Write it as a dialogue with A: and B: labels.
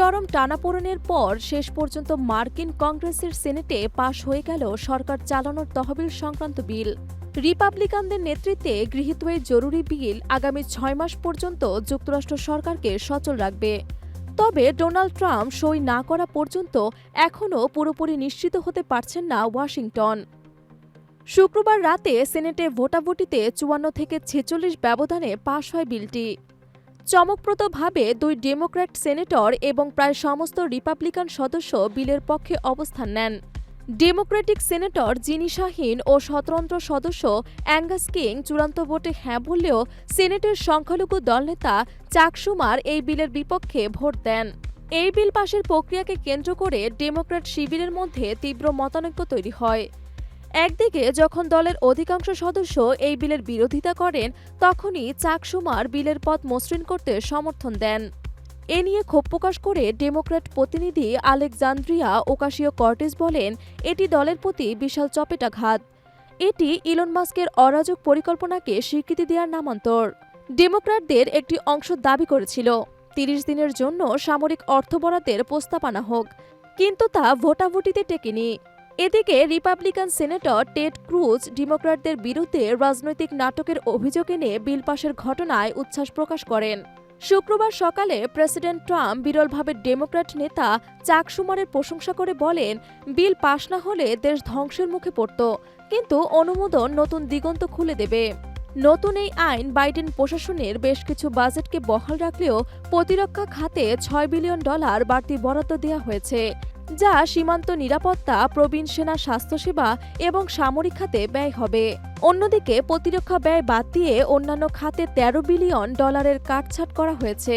A: চরম টানাপোড়েনের পর শেষ পর্যন্ত মার্কিন কংগ্রেসের সেনেটে পাশ হয়ে গেল সরকার চালানোর তহবিল সংক্রান্ত বিল। রিপাবলিকানদের নেতৃত্বে গৃহীত এই জরুরি বিল আগামী ছয় মাস পর্যন্ত যুক্তরাষ্ট্র সরকারকে সচল রাখবে। তবে ডোনাল্ড ট্রাম্প সই না করা পর্যন্ত এখনও পুরোপুরি নিশ্চিত হতে পারছেন না ওয়াশিংটন। শুক্রবার রাতে সেনেটে ভোটাভুটিতে চুয়ান্ন থেকে ছেচল্লিশ ব্যবধানে পাশ হয় বিলটি। চমকপ্রদভাবে দুই ডেমোক্র্যাট সেনেটর এবং প্রায় সমস্ত রিপাবলিকান সদস্য বিলের পক্ষে অবস্থান নেন। ডেমোক্রেটিক সেনেটর জিনি শাহিন ও স্বতন্ত্র সদস্য অ্যাঙ্গাস কিং চূড়ান্ত ভোটে হ্যাঁ বললেও সেনেটের সংখ্যালঘু দলনেতা চাকসুমার এই বিলের বিপক্ষে ভোট দেন। এই বিল পাশের প্রক্রিয়াকে কেন্দ্র করে ডেমোক্র্যাট শিবিরের মধ্যে তীব্র মতানৈক্য তৈরি হয়। একদিকে যখন দলের অধিকাংশ সদস্য এই বিলের বিরোধিতা করেন, তখনই চাকসুমার বিলের পথ মসৃণ করতে সমর্থন দেন। এ নিয়ে ক্ষোভ প্রকাশ করে ডেমোক্র্যাট প্রতিনিধি আলেকজান্দ্রিয়া ওকাশিও কর্টেস বলেন, এটি দলের প্রতি বিশাল চপেটাঘাত। এটি ইলন মাস্কের অরাজক পরিকল্পনাকে স্বীকৃতি দেওয়ার নামান্তর। ডেমোক্র্যাটদের একটি অংশ দাবি করেছিল, তিরিশ দিনের জন্য সামরিক অর্থ বরাদ্দের প্রস্তাব আনা হোক, কিন্তু তা ভোটাভুটিতে টেকেনি। এদিকে রিপাবলিকান সেনেটর টেড ক্রুজ ডেমোক্র্যাটদের বিরুদ্ধে রাজনৈতিক নাটকের অভিযোগ এনে বিল পাশের ঘটনায় উচ্ছ্বাস প্রকাশ করেন। শুক্রবার সকালে প্রেসিডেন্ট ট্রাম্প বিরলভাবে ডেমোক্র্যাট নেতা চাক সুমারের প্রশংসা করে বলেন, বিল পাশ না হলে দেশ ধ্বংসের মুখে পড়ত, কিন্তু অনুমোদন নতুন দিগন্ত খুলে দেবে। নতুন এই আইন বাইডেন প্রশাসনের বেশ কিছু বাজেটকে বহাল রাখলেও প্রতিরক্ষা খাতে ছয় বিলিয়ন ডলার বাড়তি বরাদ্দ দেওয়া হয়েছে। যা সীমান্ত নিরাপত্তা, প্রবীণ সেনা স্বাস্থ্যসেবা এবং সামরিক খাতে ব্যয় হবে। অন্যদিকে প্রতিরক্ষা ব্যয় বাদ দিয়ে অন্যান্য খাতে তেরো বিলিয়ন ডলারের কাটছাট করা হয়েছে।